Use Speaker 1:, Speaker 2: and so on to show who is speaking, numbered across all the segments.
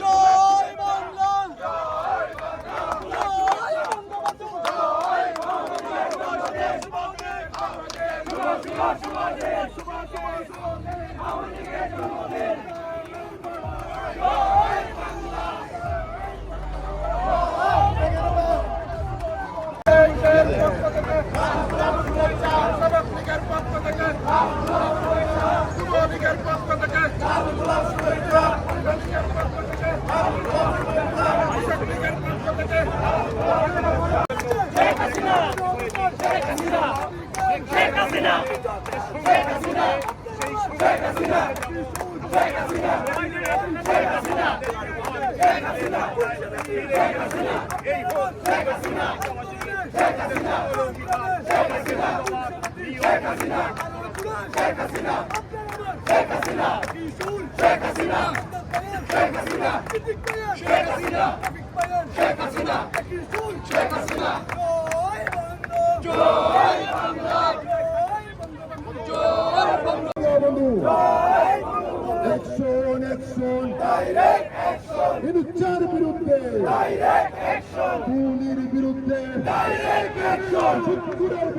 Speaker 1: জয় বাংলা জয় বঙ্গবন্ধু জয়
Speaker 2: বন্ধু সুভাষ সুভাষ সুভাষ সুভাষ সুভাষ সুভাষ সুভাষ সুভাষ সুভাষ হাসিনার অ্যাকশন শেখ হাসিনার অ্যাকশন আওয়ামী লীগের অ্যাকশন সিদ্দিকার অ্যাকশন অ্যাকশন অ্যাকশন বিরুদ্ধার বিরুদ্ধে খুনির বিরুদ্ধে জয় বাংলা জয় বাংলা জয় বঙ্গবন্ধু জয়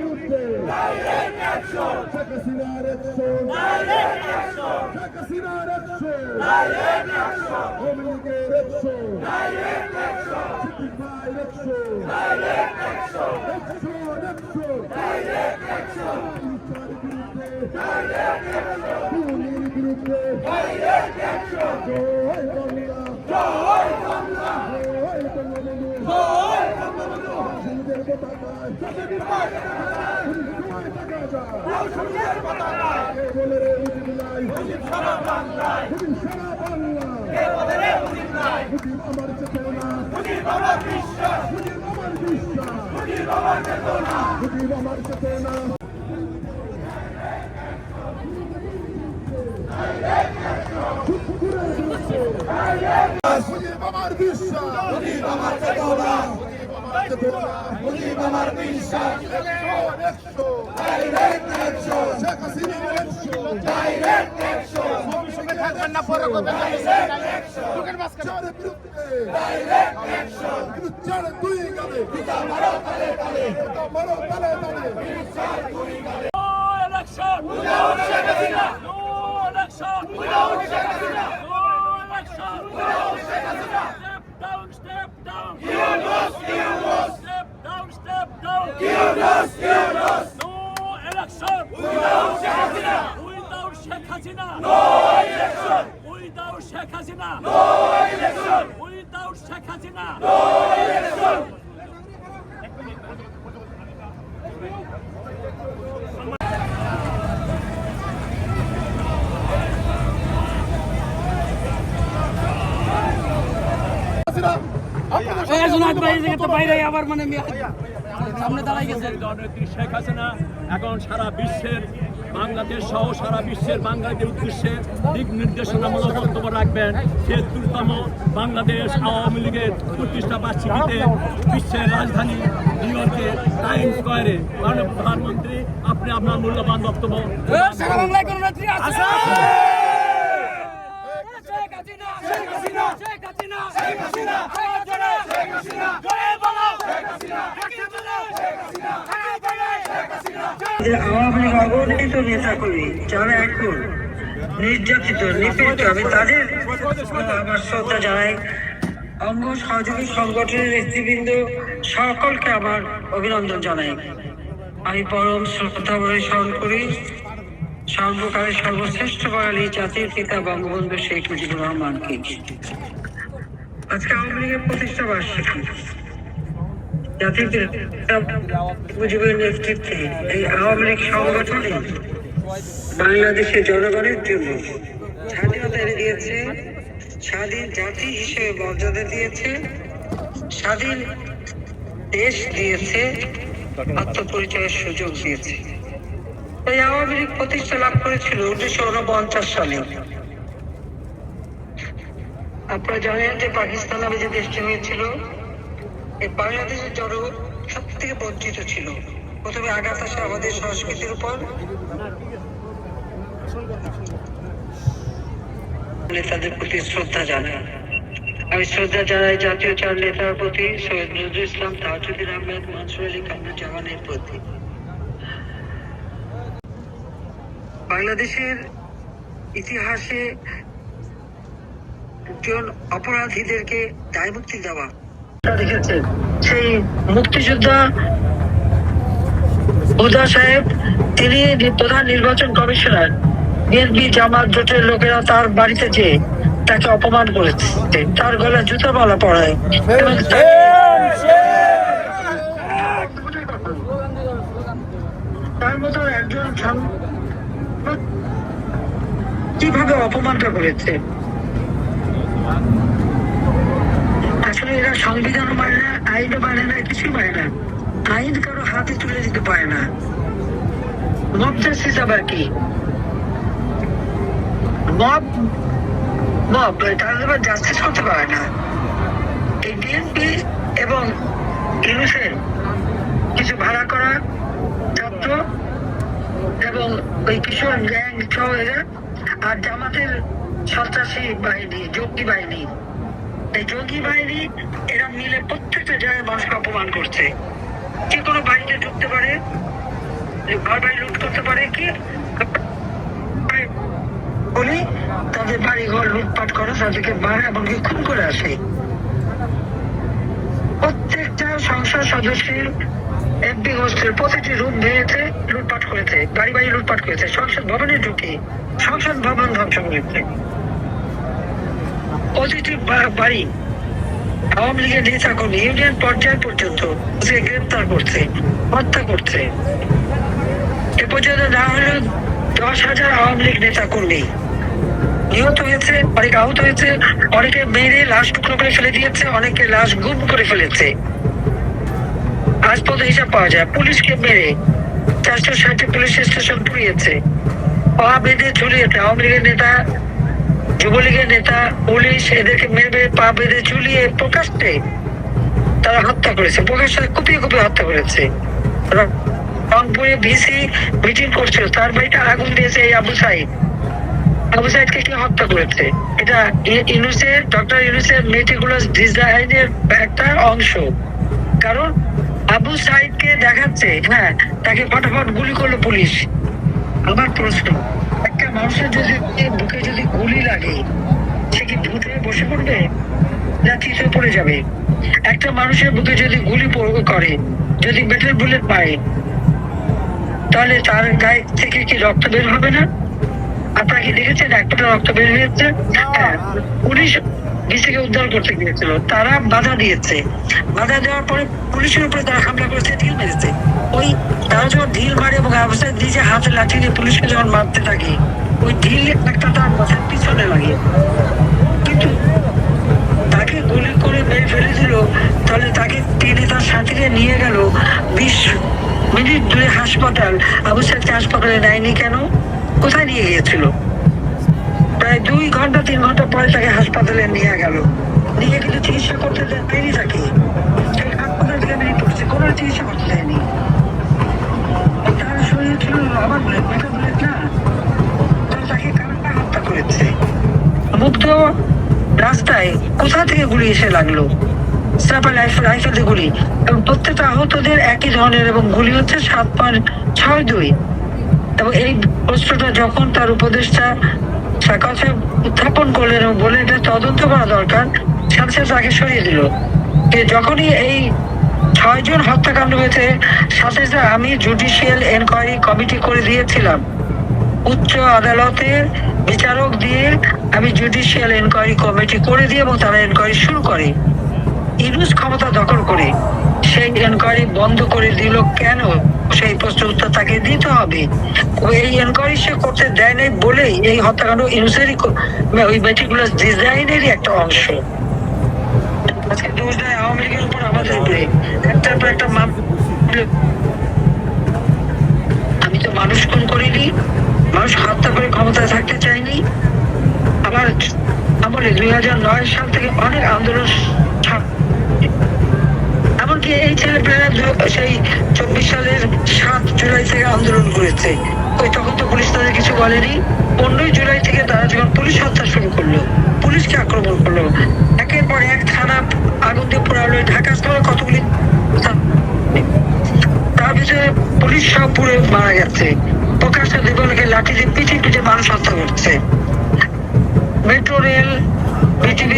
Speaker 2: বঙ্গবন্ধু শহীদের আমার চেতনা আমার বিশ্বাস আমার চেতনা মুজিব আমার বিশ্বাস!
Speaker 3: Step down, step down! Kill us, kill us! Step down, step down! Kill us, kill us! No election! Without Sheikh Hasina! Without Sheikh Hasina! No election! Without Sheikh Hasina! No election! Without Sheikh Hasina! No election!
Speaker 4: আপনাদের বাইরে আবার মানে সামনে দাঁড়াই গেছে।
Speaker 3: জননেত্রী শেখ হাসিনা এখন সারা বিশ্বের বাংলাদেশ সহ সারা বিশ্বের বাঙালিদের উদ্দেশ্যে দিক নির্দেশনামূলক বক্তব্য রাখবেন। ছিয়াত্তরতম বাংলাদেশ আওয়ামী লীগের প্রতিষ্ঠা বার্ষিকীতে বিশ্বের রাজধানী নিউ ইয়র্কে টাইম স্কোয়ারে মাননীয় প্রধানমন্ত্রী আপনি আপনার মূল্যবান বক্তব্য
Speaker 4: সারা বাংলায় কোন নেত্রী আছে শেখ হাসিনা শেখ হাসিনা শেখ হাসিনা শেখ হাসিনা শেখ হাসিনা জয় বাংলা শেখ হাসিনা শেখ হাসিনা শেখ হাসিনা
Speaker 5: যে আওয়ামী লীগ অবহেলিত নেতাকর্মী, যারা এখন নির্যাতিত, নিপীড়িত, আমি তাদের আমার শ্রদ্ধা জানাই। অঙ্গ সহযোগী সংগঠনের নেতৃবৃন্দ সকলকে আমার অভিনন্দন জানাই। আমি পরম শ্রদ্ধা বলে স্মরণ করি, সর্বকালের সর্বশ্রেষ্ঠ বাঙালি জাতির পিতা বঙ্গবন্ধু শেখ মুজিবুর রহমানকে। আজকে আওয়ামী লীগের প্রতিষ্ঠা বার্ষিকী। নেতৃত্বে এই আওয়ামী লীগ বাংলাদেশের জনগণের জন্য স্বাধীনতা এনে দিয়েছে, স্বাধীন জাতি হিসেবে মর্যাদা দিয়েছে, স্বাধীন দেশ দিয়েছে, আত্মপরিচয়ের সুযোগ দিয়েছে। এই আওয়ামী লীগ প্রতিষ্ঠা লাভ করেছিল উনিশশো উনপঞ্চাশ সালে। আপনারা জানেন যে পাকিস্তান নামে যে দেশটি হয়েছিল এই বাংলাদেশের জনগণ সব থেকে বঞ্চিত ছিল। প্রথমে আঘাত আসে আমাদের সংস্কৃতির উপর। নেতাদের প্রতি শ্রদ্ধা জানাই আমি শ্রদ্ধা জানাই জাতীয় চার নেতার প্রতি সৈয়দ নজরুল ইসলাম তাজুদ্দিন আহমেদ, মনসুর আলী কামরুজ্জামানের প্রতি। বাংলাদেশের ইতিহাসে একজন অপরাধীদেরকে দায় মুক্তি দেওয়া দেখেছেন সেই মুক্তিযোদ্ধা হুদা সাহেব, তিনি প্রধান নির্বাচন কমিশনার। বিএনপি জামাত জোটের লোকেরা তার বাড়িতে যে তাকে অপমান করেছে। তার গলায় জুতো মালা পড়ায় তার মতো একজন কীভাবে অপমানটা করেছে? এরা মানে না আইনও মানে না, কিছুই মানে না। আইন কারও হাতে তুলে দিতে পারে না। মব জাস্টিস আবার কি? মব মব আবার জাস্টিস করতে পারে না। এই এবং কিছু ভাড়া করা ছাত্র এবং ওই কিশোর গ্যাং সহ আর জামাতের সন্ত্রাসী বাহিনী, জঙ্গি বাহিনী। এই বাহিনী, এরা মিলে প্রত্যেকটা জায়গায় মানুষকে অপমান করছে। যে কোনো বাড়িতে ঢুকতে পারে ঘর বাড়ি লুট করতে পারে, কি বলি তাদের বাড়ি ঘর লুটপাট করে তাদেরকে মারে এমনকি খুন করে আসে। প্রত্যেকটা সংসদ সদস্যের এমপি হোস্টেল প্রতিটি রুম ভেঙেছে, লুটপাট করেছে, বাড়ি বাড়ি লুটপাট করেছে, সংসদ ভবনে ঢুকে, সংসদ ভবন ধ্বংস করেছে। বা- বাড়ি। আওয়ামী লীগের নেতা কর্মী, ইউনিয়ন পর্যায় পর্যন্ত গ্রেপ্তার করছে, হত্যা করছে। এ পর্যন্ত না হলেও দশ হাজার আওয়ামী লীগ নেতা কর্মী নিহত হয়েছে, অনেক আহত হয়েছে, অনেকে মেরে লাশ টুকরো করে ফেলে দিয়েছে, অনেকে লাশ গুম করে ফেলেছে। আজ পর্যন্ত হিসাব পাওয়া যায়, পুলিশকে মেরে চারশো ষাটটি পুলিশ স্টেশন পুড়িয়েছে। বেঁধে ঝুলিয়েছে আওয়ামী লীগের নেতা যুবলীগের নেতা, পুলিশ এদেরকে মেরে পা বেঁধে ঝুলিয়ে প্রকাশ্যে তারা হত্যা করেছে। প্রকাশ্যে কুপিয়ে কুপিয়ে হত্যা করেছে। রংপুরে ভিসি মিটিং করছিল। তার বাড়িতে আগুন দিয়েছে এই আবু সাইদ। আবু সাইদকে কে হত্যা করেছে? এটা ইউনুসের, ডক্টর ইউনুসের মেটিকুলাস ডিজাইনের একটা অংশ। কারণ আবু সাইদকে দেখাচ্ছে হ্যাঁ তাকে ফটাফট গুলি করল পুলিশ। আমার প্রশ্ন মানুষের যদি বুকে যদি গুলি লাগে সে কি ভূত হয়ে বসে পড়বে? না চিঠে পড়ে যাবে? একটা মানুষের বুকে যদি গুলি করে যদি মেটাল বুলেট পায় তাহলে তার গায়ে থেকে কি রক্ত বের হবে না? আপনারা কি দেখেছেন? একটা রক্ত বের হয়েছে? হ্যাঁ। পুলিশ বিসিকে উদ্ধার করতে গিয়েছিল। তারা বাধা দিয়েছে। বাধা দেওয়ার পরে পুলিশের উপরে তারা হামলা করেছে ঢিল মেরেছে। ওই তারা যখন ঢিল মারে এবং অবস্থায় নিজে হাতে লাঠি দিয়ে পুলিশকে যখন মারতে থাকে ওই ঢিল একটা তার মাথার পিছনে লাগে কিন্তু তাকে গুলি করে মেরে ফেলে দিল তাহলে তাকে টেনে তার সাথীকে নিয়ে গেল বিশ মিনিট দূরে হাসপাতাল। আবু সাইদকে হাসপাতালে নেয়নি কেন? কোথায় নিয়ে গিয়েছিল? প্রায় দুই ঘণ্টা, তিন ঘণ্টা পরে তাকে হাসপাতালে নিয়ে গেল। নিয়ে কিন্তু চিকিৎসা করতে দেয়নি তাকে। হাসপাতাল থেকে বেরিয়ে পড়ছে। কোনো চিকিৎসা করতে দেয়নি। তার শরীর ছিল মেটা বুলেট না? কারা করেছে মুগ্ধ রাস্তায় কোথা থেকে গুলি এসে লাগল? দিয়ে গুলি। এবং আহতদের একই ধরনের এবং গুলি হচ্ছে সাত পয়েন্ট ছয় দুই। এবং এই প্রশ্নটা যখন তার উপদেষ্টা উত্থাপন করলেন এবং বলে এটা তদন্ত করা দরকার। সাথে তাকে সরিয়ে দিল। যে যখনই এই ছয়জন হত্যাকাণ্ড হয়েছে, সাথে আমি জুডিশিয়াল এনকোয়ারি কমিটি করে দিয়েছিলাম। উচ্চ আদালতের বিচারক দিয়ে আমি জুডিশিয়াল এনকোয়ারি কমিটি করে দিই এবং তারা এনকোয়ারি শুরু করে। ইউনুস ক্ষমতা দখল করে। সেই এনকোয়ারি বন্ধ করে দিল কেন? সেই প্রশ্নের উত্তর তাকে দিতে হবে। এই এনকোয়ারি সে করতে দেয় নাই বলেই এই হত্যাকাণ্ড ইউনুসেরই ওই মেটিকুলাস ডিজাইনেরই একটা অংশ। আজকে দোষ দেয় আওয়ামী লীগের উপর আমাদের উপরে একটার পর একটা আমি তো মানুষ খুন করি মানুষ হত্যা করে ক্ষমতায় থাকতে চায়নি? আবার আমলে দুই হাজার নয় সাল থেকে অনেক আন্দোলন এমনকি এই ছেলেপেলেরা সেই চব্বিশ সালের সাত জুলাই থেকে আন্দোলন করেছে। ওই তখন তো পুলিশ তাদের কিছু বলেনি। পনেরোই জুলাই থেকে তারা যখন পুলিশ হত্যা শুরু করল, পুলিশকে আক্রমণ করল, একের পর এক থানা আগুন দিয়ে পোড়ালো, ঢাকা শহরে কতগুলি তার ভিতরে পুলিশ সব পুড়ে মারা গেছে। জীবনকে লাঠি দিয়ে মানুষ হত্যা করছে। মেট্রো রেল, বিটিভি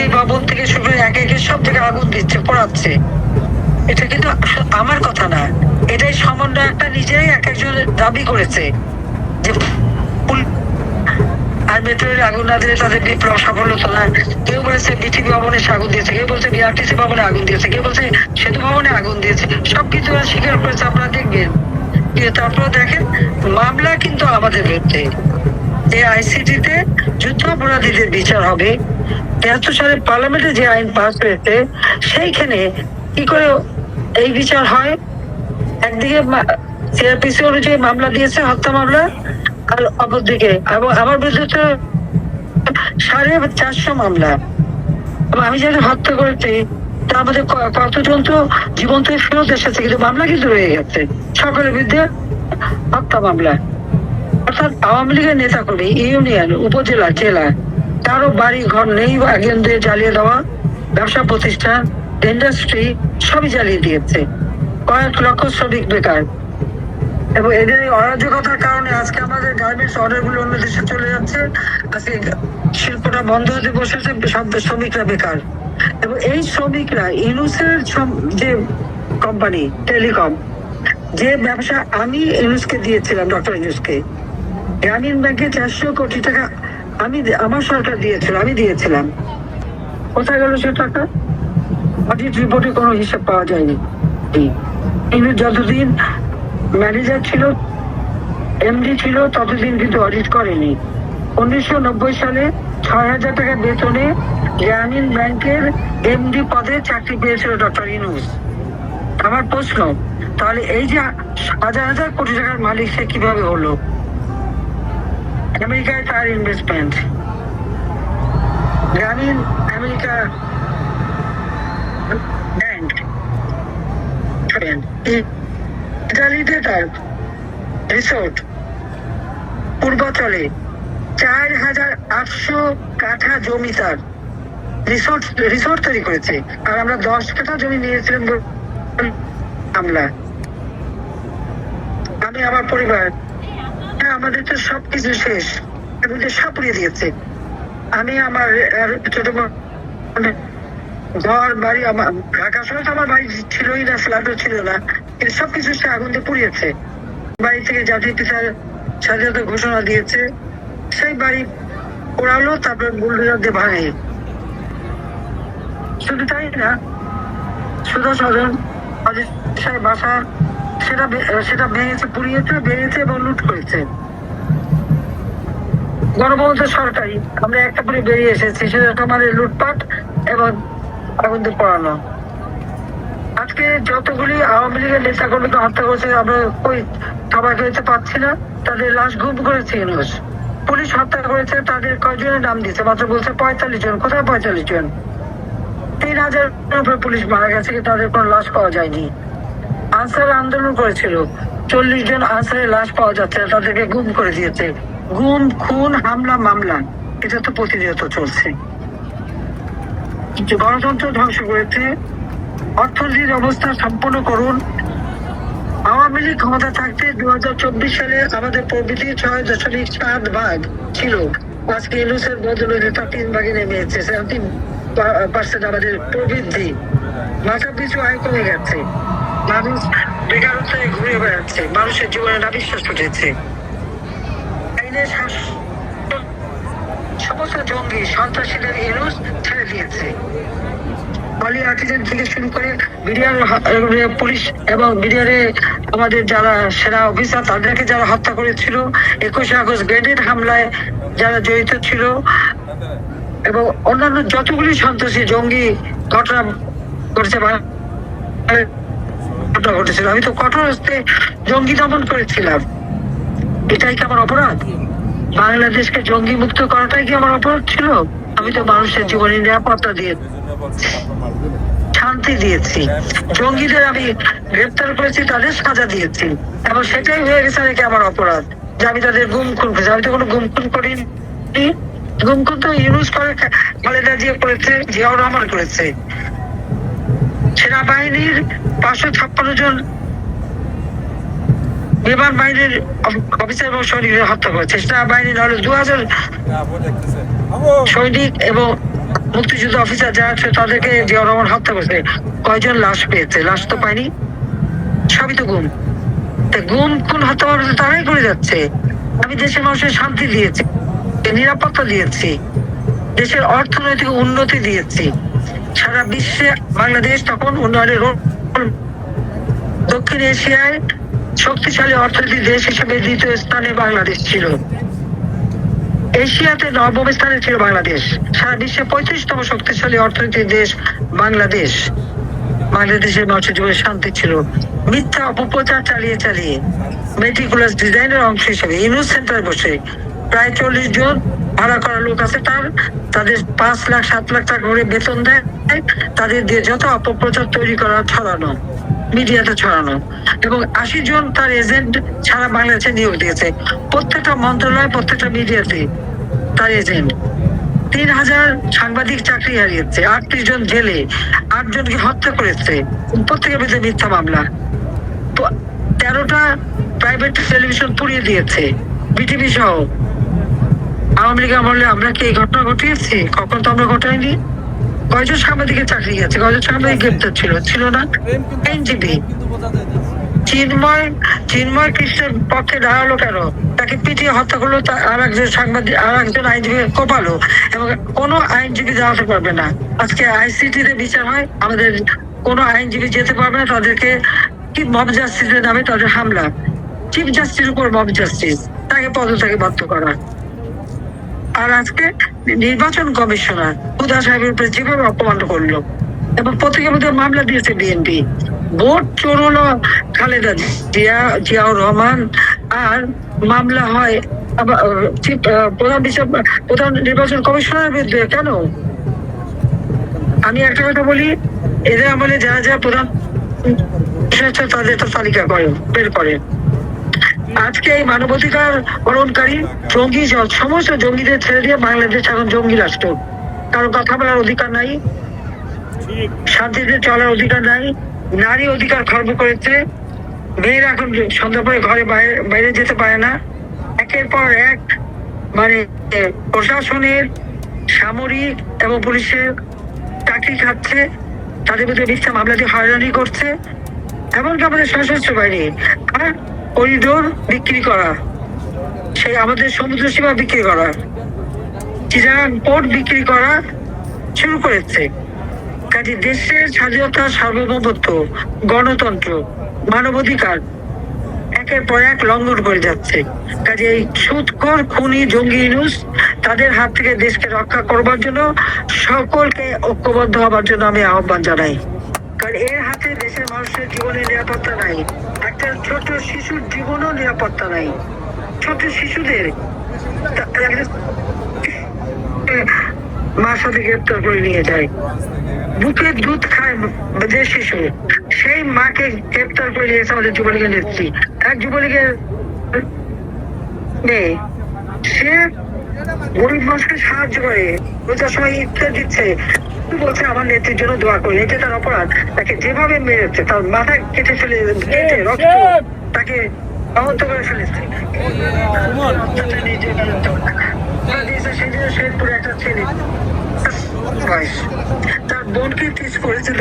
Speaker 5: থেকে শুরু একে একে সব জায়গায় আগুন দিচ্ছে, পোড়াচ্ছে। এটা কিন্তু আমার কথা না। এটাই সমন্বয় একটা নিজেই এক একজন দাবি করেছে যে আর মেট্রো রেল আগুন না দিলে তাদের বিপ্লব সফল হতো না কেউ বলেছে বিটিভি ভবনে আগুন দিয়েছে, কেউ বলছে বিআরটিসি ভবনে আগুন দিয়েছে, কেউ বলছে সেতু ভবনে আগুন দিয়েছে। সবকিছু স্বীকার করেছে, আপনারা দেখবেন। কিন্তু তারপরে দেখেন, মামলা কিন্তু আমাদের বিরুদ্ধে। এই আইসিটিতে যুদ্ধ অপরাধীদের বিচার হবে। তেহাত্তর সালে পার্লামেন্টে যে আইন পাস হয়েছে, সেইখানে কি করে এই বিচার হয়? একদিকে সিআরপিসি অনুযায়ী মামলা দিয়েছে, হত্যা মামলা, আর অপরদিকে, এবং আমার বিরুদ্ধে তো সাড়ে চারশো মামলা। আমি যাদের হত্যা করেছি তা আমাদের কতজন তো জীবন্ত ফেরত এসেছে, কিন্তু মামলা কিন্তু রয়ে গেছে। সকলের বিরুদ্ধে হত্যা মামলা। অর্থাৎ আওয়ামী লীগের নেতা কর্মী ইউনিয়ন, উপজেলা, জেলা কারও বাড়ি ঘর নেই আগুন দিয়ে জ্বালিয়ে দেওয়া, ব্যবসা প্রতিষ্ঠান ইন্ডাস্ট্রি সবই জ্বালিয়ে দিয়েছে। কয়েক লক্ষ শ্রমিক বেকার। এবং এদের অরাজকতার কারণে আজকে আমাদের গার্মেন্টস অর্ডারগুলো অন্য দেশে চলে যাচ্ছে। আজকে শিল্পটা বন্ধ হতে বসেছে, সব শ্রমিকরা বেকার। এবং এই শ্রমিকরা ইনুসের সম- যে কোম্পানি টেলিকম যে ব্যবসা আমি ইউনুসকে দিয়েছিলাম ডক্টর ইউনুসকে, গ্রামীণ ব্যাংকে চারশো কোটি টাকা আমি আমার সরকার দিয়েছিল, আমি দিয়েছিলাম। কোথায় গেল সে টাকা? অডিট রিপোর্টে কোনো হিসাব পাওয়া যায়নি। কিন্তু যতদিন ম্যানেজার ছিল, এমডি ছিল, ততদিন কিন্তু অডিট করেনি। উনিশশো নব্বই সালে ছয় হাজার টাকা বেতনে গ্রামীণ ব্যাংকের এমডি পদে চাকরি পেয়েছিল ডক্টর ইনুস আমার প্রশ্ন, তাহলে এই যে হাজার হাজার কোটি টাকার মালিক সে কীভাবে হলো? আমেরিকায় তার ইনভেস্টমেন্ট গ্রামীণ আমেরিকা ব্যাংক ইটালিতে তার রিসোর্ট পূর্বাচলে চার হাজার আটশো কাঠা জমি তার রিসোর্ট রিসোর্ট তৈরি করেছে। আর আমরা দশ কাঠা জমি নিয়েছিলাম হামলা আমি, আমার পরিবার হ্যাঁ আমাদের তো সবকিছু শেষ। এমনিতে সব পুড়িয়ে দিয়েছে। আমি, আমার ছোট ঘর, বাড়ি, আমার, ঢাকা শহরে তো আমার বাড়ি ছিলই না ফ্ল্যাটও ছিল না। কিন্তু সবকিছু সে আগুন দিয়ে পুড়িয়েছে। বাড়ি থেকে জাতির পিতার স্বাধীনতা ঘোষণা দিয়েছে। সেই বাড়ি পোড়ালো, তারপর বুলডোজার ভাঙে। শুধু তাই না সদন অজিত সাহেব, বাসা, সেটা সেটা ভেঙেছে, পুড়িয়েছে, ভেঙেছে এবং লুট করেছে। গণভবন সরকারি, আমরা একটা করে বেরিয়ে এসেছি, সেটা আমাদের লুটপাট এবং আগুন পড়ানো। আজকে যতগুলি আওয়ামী লীগের নেতা কর্মীকে হত্যা করেছে, আমরা ওই সবাইকে হতে পাচ্ছি না, তাদের লাশ গুম করেছে ইউনুস। পুলিশ হত্যা করেছে, তাদের কয়জনের নাম দিয়েছে? মাত্র বলছে পঁয়তাল্লিশ জন। কোথায় পঁয়তাল্লিশ জন? তিন হাজার পুলিশ মারা গেছে তাদের কোনো লাশ পাওয়া যায়নি। আনসার আন্দোলন করেছিল। চল্লিশ জন আনসারের লাশ পাওয়া যাচ্ছে, তাদেরকে গুম করে দিয়েছে। গুম, খুন, হামলা, মামলা। এটা তো প্রতিনিয়ত চলছে। গণতন্ত্র ধ্বংস করেছে। অর্থনীতির অবস্থা সম্পন্ন করুন। আওয়ামী ক্ষমতা থাকতে দু হাজার চব্বিশ সালে আমাদের প্রবৃদ্ধি ছয় দশমিক সাত ভাগ ছিল। আজকে ইলুসের বদলে তা তিন ভাগে নেমে এসেছে সেভেন্টিন পার্সেন্ট আমাদের প্রবৃদ্ধি। মাথা পিছু আয় কমে গেছে। মানুষ বেকারত্বে ঘুরে বেড়াচ্ছে, মানুষের জীবনে নাবিশ্বাস উঠেছে। আইনের সমস্ত জঙ্গি, সন্ত্রাসীদের ইউনুস ছেড়ে দিয়েছে। অলি আর্টিজেন থেকে শুরু করে বিডিআর পুলিশ এবং বিডিআরে আমাদের যারা সেরা অফিসার, তাদেরকে যারা হত্যা করেছিল, একুশে আগস্ট গ্রেনেড হামলায় যারা জড়িত ছিল, এবং অন্যান্য যতগুলি সন্ত্রাসী জঙ্গি ঘটনা বা- ঘটনা ঘটেছিল, আমি তো কঠোর হস্তে জঙ্গি দমন করেছিলাম। এটাই কি আমার অপরাধ? বাংলাদেশকে জঙ্গি মুক্ত করাটাই কি আমার অপরাধ ছিল? আমি তো মানুষের জীবনের নিরাপত্তা দিয়ে শান্তি দিয়েছি। জঙ্গিদের আমি গ্রেপ্তার করেছি তাদের সাজা দিয়েছি। এবং সেটাই হয়ে গেছে নাকি আমার অপরাধ। যে আমি তাদের গুম খুন করেছি। আমি তো কোনো গুম খুন করিনি। গুম খুন তো ইউজ করে খালেদা জিয়া করেছে জিয়াউর রহমান করেছে। সেনাবাহিনীর পাঁচশো ছাপ্পান্ন জন বিমান বাহিনীর অফিসার এবং সৈনিকদের হত্যা করেছে। সেনাবাহিনী নাহলে দু হাজার সৈনিক এবং মুক্তিযুদ্ধ অফিসার যারা আছে, তাদেরকে জিয়াউর রহমান হত্যা করেছে। কয়জন লাশ পেয়েছে? লাশ তো পায়নি। সবই তো গুম। তা গুম কোন হত্যা তারাই করে যাচ্ছে? আমি দেশের মানুষের শান্তি দিয়েছি, নিরাপত্তা দিয়েছি, দেশের অর্থনৈতিক উন্নতি দিয়েছি। সারা বিশ্বে বাংলাদেশ তখন উন্নয়নের দক্ষিণ এশিয়ায় শক্তিশালী অর্থনীতি দেশ হিসেবে দ্বিতীয় স্থানে বাংলাদেশ ছিল। এশিয়াতে নবম স্থানে ছিল বাংলাদেশ। সারা বিশ্বে পঁয়ত্রিশতম শক্তিশালী অর্থনীতির দেশ বাংলাদেশ। বাংলাদেশের মানুষের জীবনে শান্তি ছিল। মিথ্যা অপপ্রচার চালিয়ে চালিয়ে মেটিকুলাস ডিজাইনের অংশ হিসেবে ইউনুস সেন্টার বসে প্রায় চল্লিশ জন ভাড়া করা লোক আছে। তার, তাদের পাঁচ লাখ, সাত লাখ টাকা করে বেতন দেয়। তাদের দিয়ে যত অপপ্রচার তৈরি করা, ছড়ানো, মিডিয়াতে ছড়ানো এবং আশি জন তার এজেন্ট সারা বাংলাদেশে নিয়োগ দিয়েছে। প্রত্যেকটা মন্ত্রণালয়, প্রত্যেকটা মিডিয়াতে তার এজেন্ট তিন হাজার সাংবাদিক চাকরি হারিয়েছে আটত্রিশ জন জেলে আট জনকে হত্যা করেছে। প্রত্যেকের বিরুদ্ধে মিথ্যা মামলা। তেরোটা প্রাইভেট টেলিভিশন পুড়িয়ে দিয়েছে বিটিভি সহ। আওয়ামী লীগ আমলে আমরা কি এই ঘটনা ঘটিয়েছি? কখন তো আমরা ঘটাইনি? কয়জন সাংবাদিকের চাকরি গেছে? কয়জন সাংবাদিক গ্রেপ্তার ছিল? ছিল না? আইনজীবী চিন্ময় চিন্ময় কৃষ্ণের পক্ষে দাঁড়াল কেন? তাকে পিটিয়ে হত্যা করল আর একজন সাংবাদিক আর একজন আইনজীবী কোপালো এবং কোনো আইনজীবী দাঁড়াতে পারবে না। আজকে আইসিটি তে বিচার হয়, আমাদের কোনো আইনজীবী যেতে পারবে না, তাদেরকে কি মব জাস্টিসের নামে তাদের হামলা। চিফ জাস্টিস উপর মব জাস্টিস, তাকে পদত্যাগে বাধ্য করা। আর আজকে নির্বাচন কমিশনার হুদা সাহেবের উপরে যেভাবে অপমান করল এবং প্রত্যেকের মধ্যে মামলা দিয়েছে বিএনপি। ভোট চোর হলো খালেদা জিয়া, জিয়াউর রহমান আর মামলা হয় প্রধান বিচার প্রধান নির্বাচন কমিশনারের বিরুদ্ধে কেন? আমি একটা কথা বলি এদের আমলে যারা যারা প্রধান তাদের একটা তালিকা করে বের করে আজকে এই মানবাধিকার হরণকারী জঙ্গি সমস্ত জঙ্গিদের ছেড়ে দিয়ে বাংলাদেশ এখন জঙ্গি রাষ্ট্র। কারও কথা বলার অধিকার নাই শান্তিতে চলার অধিকার নাই নারী অধিকার খর্ব করেছে মেয়েরা এখন সন্ধ্যা পরে ঘরে বাইরে যেতে পারে না। একের পর এক মানে প্রশাসনের, সামরিক এবং পুলিশের চাকরি খাচ্ছে। তাদের বিরুদ্ধে মিথ্যা মামলা হয়রানি করছে। এমনকি আমাদের সশস্ত্র বাহিনী, আর করিডোর বিক্রি করা, সেই আমাদের সমুদ্র সীমা বিক্রি করা চিরাং পোর্ট বিক্রি করা শুরু করেছে। কাজে দেশের স্বাধীনতা সার্বভৌমত্ব, গণতন্ত্র মানবাধিকার। একের পর এক লঙ্ঘন করে যাচ্ছে। কাজে এই সুৎকর, খুনি, জঙ্গি ইনুস তাদের হাত থেকে দেশকে রক্ষা করবার জন্য সকলকে ঐক্যবদ্ধ হবার জন্য আমি আহ্বান জানাই। কারণ এর হাতে দেশের মানুষের জীবনের নিরাপত্তা নাই। একটা ছোট শিশুর জীবনও নিরাপত্তা নাই। ছোট শিশুদের সাথে গ্রেপ্তার করে নিয়ে যায়। বুকের দুধ খায় যে শিশু। সেই মাকে গ্রেপ্তার করে নিয়েছে আমাদের যুবলীগের নেত্রী। এক যুবলীগের মেয়ে। সে গরিব মানুষকে সাহায্য করে। রোজার সময় ইফতার দিচ্ছে। বলছে আমার নেত্রীর জন্য দোয়া করি। এটা তার অপরাধ। তাকে যেভাবে মেরেছে তার মাথা কেটে ফেলে কেটে রক্ত তাকে আহত করে ফেলেছে। তারা বোনকে টিচ করেছে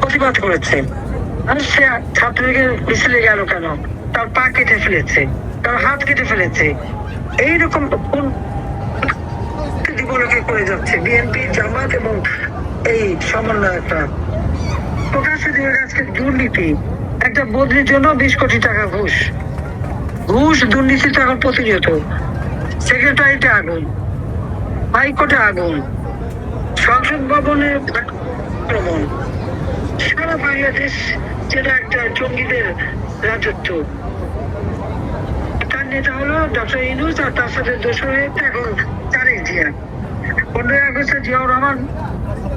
Speaker 5: প্রতিবাদ করেছে আর সে মিছিলে গেল কেন? তার পা কেটে ফেলেছে। তার হাত কেটে ফেলেছে। এইরকম দিবলোকে করে যাচ্ছে বিএনপি জামাত এবং এই সমন্বয়করা প্রকাশ্যে দিয়ে দুর্নীতি একটা বদলির জন্য বিশ কোটি টাকা ঘুষ। ঘুষ দুর্নীতিতে এখন প্রতিনিয়ত। সেক্রেটারিতে আগুন হাইকোর্টে আগুন সংসদ ভবনে আক্রমণ। সারা বাংলাদেশ যেটা একটা জঙ্গিদের রাজত্ব। তার নেতা হলো ডক্টর ইনুস আর তার সাথে দোষর হয়েছে এখন তারেক জিয়া। পনেরোই আগস্টে জিয়াউর রহমান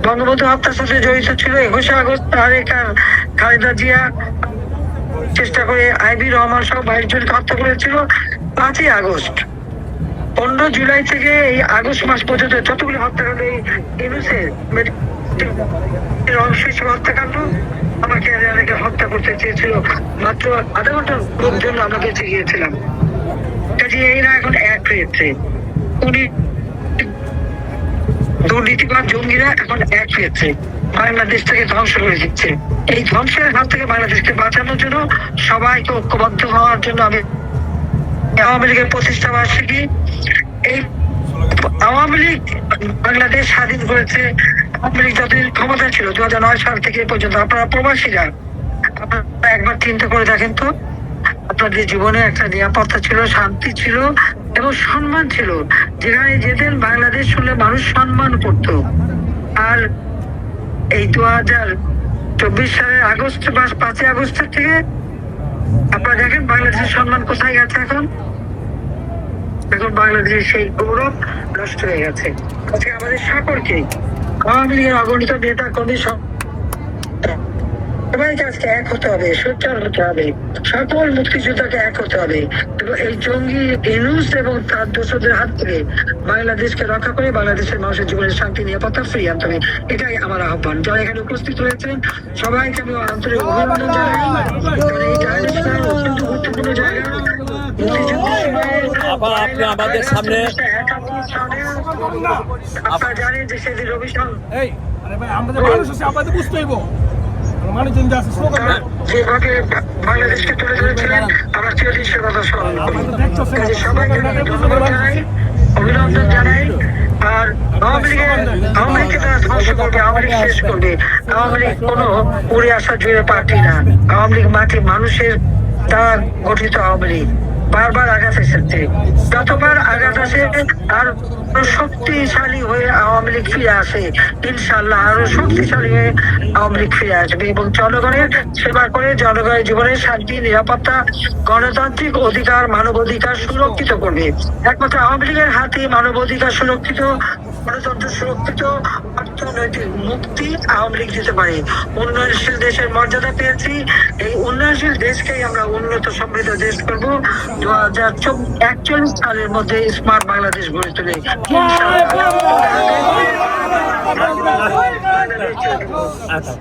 Speaker 5: বঙ্গবন্ধু হত্যার সাথে জড়িত ছিল। একুশে আগস্ট তারেক আর খালেদা জিয়া চেষ্টা করে আইবি রহমান সহ বাইশ জনকে হত্যা করেছিল। পাঁচই আগস্ট পনেরো জুলাই থেকে এই আগস্ট মাস পর্যন্ত যতগুলি হত্যাকাণ্ড, এই ইউনুসের অংশ হিসেবে হত্যাকাণ্ড আমাকে অনেকে হত্যা করতে চেয়েছিল। মাত্র আধা ঘণ্টার জন্য আমরা বেঁচে গিয়েছিলাম। কাজে এরা এখন এক হয়েছে উনি দুর্নীতিবাদ জঙ্গিরা এখন এক হয়েছে বাংলাদেশ থেকে ধ্বংস করে দিচ্ছে। এই ধ্বংসের হাত থেকে বাংলাদেশকে বাঁচানোর জন্য সবাইকে ঐক্যবদ্ধ হওয়ার জন্য আমি আওয়ামী লীগের প্রতিষ্ঠা বার্ষিকী। এই আওয়ামী লীগ বাংলাদেশ স্বাধীন করেছে। আওয়ামী লীগ যতদিন ক্ষমতা ছিল দু হাজার নয় সাল থেকে পর্যন্ত আপনারা প্রবাসীরা আপনারা একবার চিন্তা করে দেখেন তো, আপনাদের জীবনে একটা নিরাপত্তা ছিল, শান্তি ছিল এবং সম্মান ছিল। যেখানে যেতেন বাংলাদেশ শুনলে মানুষ সম্মান করত। আর এই দু হাজার চব্বিশ সালের আগস্ট মাস পাঁচই আগস্ট থেকে আপনারা দেখেন বাংলাদেশের সম্মান কোথায় গেছে এখন। এখন বাংলাদেশের সেই গৌরব নষ্ট হয়ে গেছে। আজকে আমাদের সকলকে আওয়ামী লীগের অগণিত নেতা, কর্মী সবাইকে আজকে এক হতে হবে সোচ্চার হতে হবে। সকল মুক্তিযোদ্ধাকে এক হতে হবে। এই জঙ্গি এবং তার দোষদের হাত থেকে বাংলাদেশকে রক্ষা করে বাংলাদেশের মানুষের জীবনের শান্তি, নিরাপত্তা ফিরিয়ে আনতে হবে। এটাই আমার আহ্বান। যারা এখানে উপস্থিত হয়েছেন সবাইকে আমি আন্তরিক অভিনন্দন জানাই। অত্যন্ত গুরুত্বপূর্ণ জায়গা
Speaker 3: আবার আপনি আমাদের সামনে-
Speaker 5: আপনারা জানেন যে সেদিন রবি
Speaker 1: এই আরে ভাই আমাদের মানুষ আছে আপনাদের বুঝতে হইব। মানুষজন যে আছে স্লোগান
Speaker 5: যেভাবে বাংলাদেশকে তুলে ধরেছিলেন আমার চিরদিন কথা স্মরণ করি
Speaker 1: আমাদের দেখছ সে
Speaker 5: কাজে সবাইকে ধন্যবাদ জানাই অভিনন্দন জানাই। আর আওয়ামী লীগের আওয়ামী লীগকে তারা ধ্বংস করবে আওয়ামী লীগ শেষ করবে। আওয়ামী লীগ কোনো উড়ে আসা জুড়ে পার্টি না। আওয়ামী লীগ মাটি মানুষের দ্বারা গঠিত আওয়ামী লীগ। বারবার আঘাত এসেছে। যতবার আঘাত আসে আর শক্তিশালী হয়ে আওয়ামী লীগ ফিরে আসে। ইনশাল্লাহ আরও শক্তিশালী হয়ে আওয়ামী লীগ ফিরে আসবে এবং জনগণের সেবা করে জনগণের জীবনের শান্তি, নিরাপত্তা, গণতান্ত্রিক অধিকার মানব অধিকার সুরক্ষিত করবে। একমাত্র আওয়ামী লীগের হাতে মানব অধিকার সুরক্ষিত গণতন্ত্র সুরক্ষিত, অর্থনৈতিক মুক্তি আওয়ামী লীগ দিতে পারে। উন্নয়নশীল দেশের মর্যাদা পেয়েছি। এই উন্নয়নশীল দেশকেই আমরা উন্নত সমৃদ্ধ দেশ করব। দু হাজার একচল্লিশ সালের মধ্যে স্মার্ট বাংলাদেশ গড়ে তোলে।
Speaker 3: আচ্ছা।